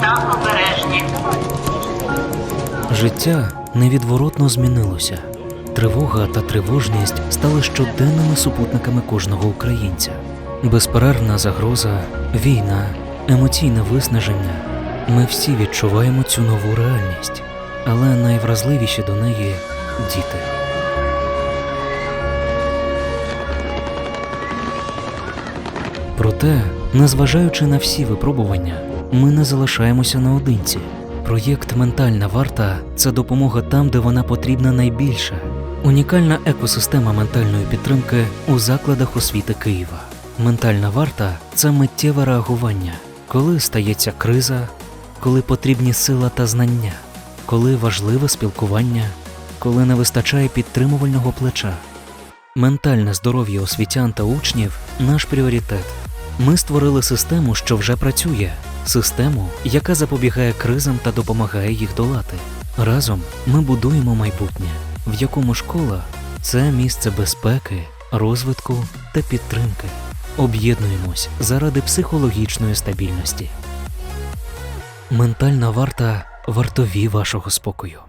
та обережні. Життя невідворотно змінилося. Тривога та тривожність стали щоденними супутниками кожного українця. Безперервна загроза, війна, емоційне виснаження. Ми всі відчуваємо цю нову реальність, але найвразливіші до неї діти. Проте, незважаючи на всі випробування, ми не залишаємося наодинці. Проєкт Ментальна варта це допомога там, де вона потрібна найбільше. Унікальна екосистема ментальної підтримки у закладах освіти Києва. Ментальна варта це миттєве реагування, коли стається криза, коли потрібні сила та знання, коли важливе спілкування, коли не вистачає підтримувального плеча. Ментальне здоров'я освітян та учнів наш пріоритет. Ми створили систему, що вже працює, систему, яка запобігає кризам та допомагає їх долати. Разом ми будуємо майбутнє, в якому школа це місце безпеки, розвитку та підтримки. Об'єднуємось заради психологічної стабільності. Ментальна варта вартові вашого спокою.